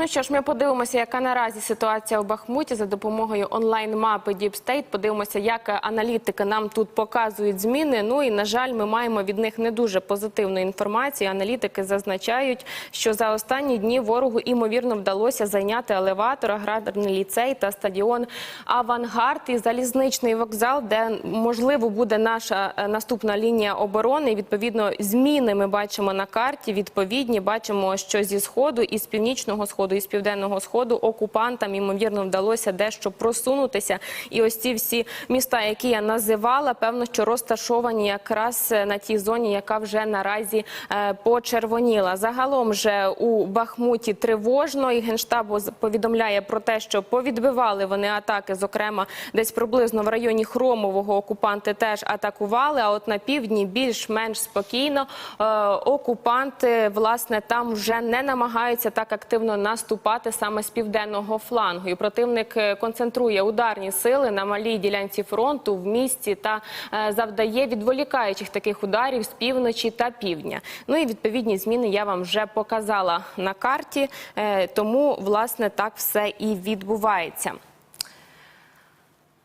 Ну що ж, ми подивимося, яка наразі ситуація у Бахмуті за допомогою онлайн-мапи Deep State. Подивимося, як аналітики нам тут показують зміни. Ну і на жаль, ми маємо від них не дуже позитивну інформацію. Аналітики зазначають, що за останні дні ворогу імовірно вдалося зайняти елеватор, аграрний ліцей та стадіон Авангард і залізничний вокзал, де можливо буде наша е, наступна лінія оборони. Відповідно, зміни ми бачимо на карті. Відповідні бачимо, що зі сходу і з північного сходу і з південного сходу окупантам ймовірно вдалося дещо просунутися. І ось ці всі міста, які я називала, певно, що розташовані якраз на тій зоні, яка вже наразі е, почервоніла. Загалом же у Бахмуті тривожно і генштабу повідомляє про те, що повідбивали вони атаки, зокрема, десь приблизно в районі Хромового окупанти теж атакували. А от на півдні більш-менш спокійно е, окупанти власне там вже не намагаються так активно наступати саме з південного флангу. І противник е, концентрує ударні сили на малій ділянці фронту в місті та е, завдає відволікаючих таких ударів з півночі та півдня. Ну і відповідні зміни я вам вже показала на карті, е, тому власне так все і відбувається.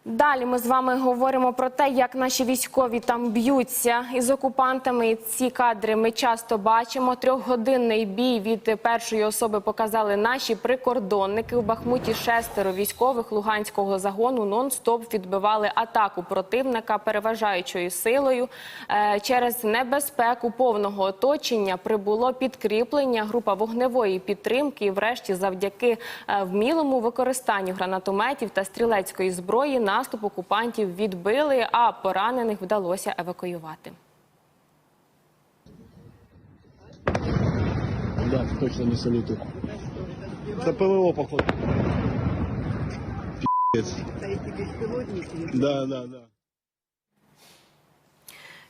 Далі ми з вами говоримо про те, як наші військові там б'ються із окупантами. Ці кадри ми часто бачимо. Трьохгодинний бій від першої особи показали наші прикордонники. У Бахмуті шестеро військових Луганського загону нон-стоп відбивали атаку противника переважаючою силою. Е, Через небезпеку повного оточення прибуло підкріплення група вогневої підтримки. І врешті, завдяки е, вмілому використанню гранатометів та стрілецької зброї, наступ окупантів відбили, а поранених вдалося евакуювати. Да, точно не салюти. Це ПВО, походу. Да, да, да.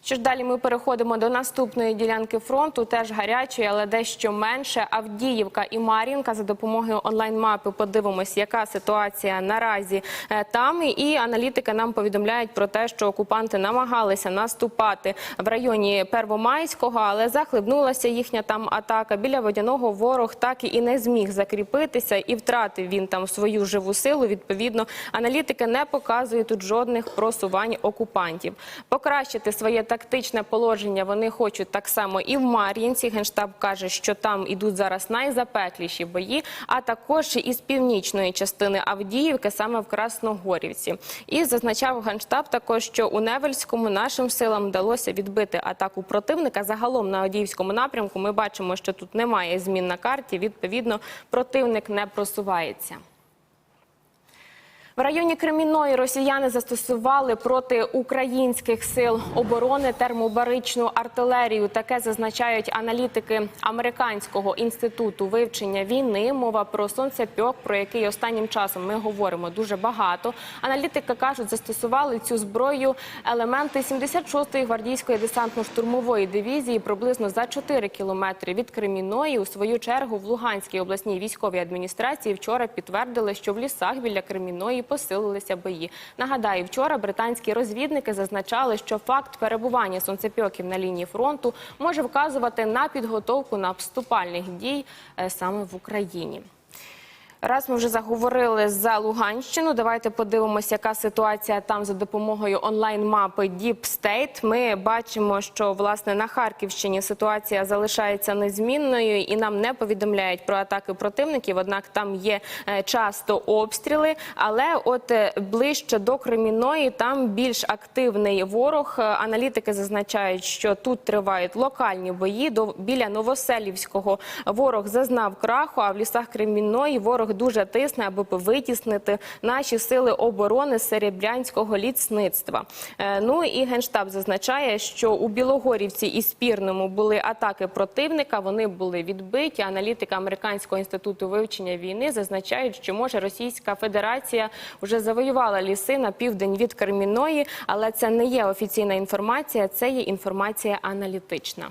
Що ж далі ми переходимо до наступної ділянки фронту, теж гарячої, але дещо менше. Авдіївка і Мар'їнка за допомогою онлайн-мапи подивимось, яка ситуація наразі е, там. І аналітики нам повідомляють про те, що окупанти намагалися наступати в районі Первомайського, але захлебнулася їхня там атака. Біля водяного ворог так і не зміг закріпитися і втратив він там свою живу силу. Відповідно, аналітики не показують тут жодних просувань окупантів. Покращити своє тактичне положення вони хочуть так само і в Мар'їнці. Генштаб каже, що там ідуть зараз найзапекліші бої, а також і з північної частини Авдіївки, саме в Красногорівці. І зазначав генштаб також, що у Невельському нашим силам вдалося відбити атаку противника. Загалом на Авдіївському напрямку ми бачимо, що тут немає змін на карті. Відповідно, противник не просувається. В районі Кремінної росіяни застосували проти українських сил оборони термобаричну артилерію. Таке зазначають аналітики американського інституту вивчення війни. Мова про сонцепьок, про який останнім часом ми говоримо дуже багато. Аналітики кажуть, застосували цю зброю елементи 76-ї гвардійської десантно-штурмової дивізії приблизно за 4 кілометри від Кремінної. У свою чергу в Луганській обласній військовій адміністрації вчора підтвердили, що в лісах біля Кремінної посилилися бої. Нагадаю, вчора британські розвідники зазначали, що факт перебування сонцепьоків на лінії фронту може вказувати на підготовку на вступальних дій е, саме в Україні. Раз ми вже заговорили за Луганщину, давайте подивимося, яка ситуація там за допомогою онлайн-мапи Deep State. Ми бачимо, що власне на Харківщині ситуація залишається незмінною і нам не повідомляють про атаки противників. Однак там є е, часто обстріли. Але от е, ближче до Креміної там більш активний ворог. Е, Аналітики зазначають, що тут тривають локальні бої. До біля Новоселівського ворог зазнав краху. А в лісах Кремінної ворог дуже тисне, аби витіснити наші сили оборони серебрянського ліцництва. Е, Ну і генштаб зазначає, що у Білогорівці і Спірному були атаки противника. Вони були відбиті. Аналітики американського інституту вивчення війни зазначають, що може Російська Федерація вже завоювала ліси на південь від Кремінної, але це не є офіційна інформація, це є інформація аналітична.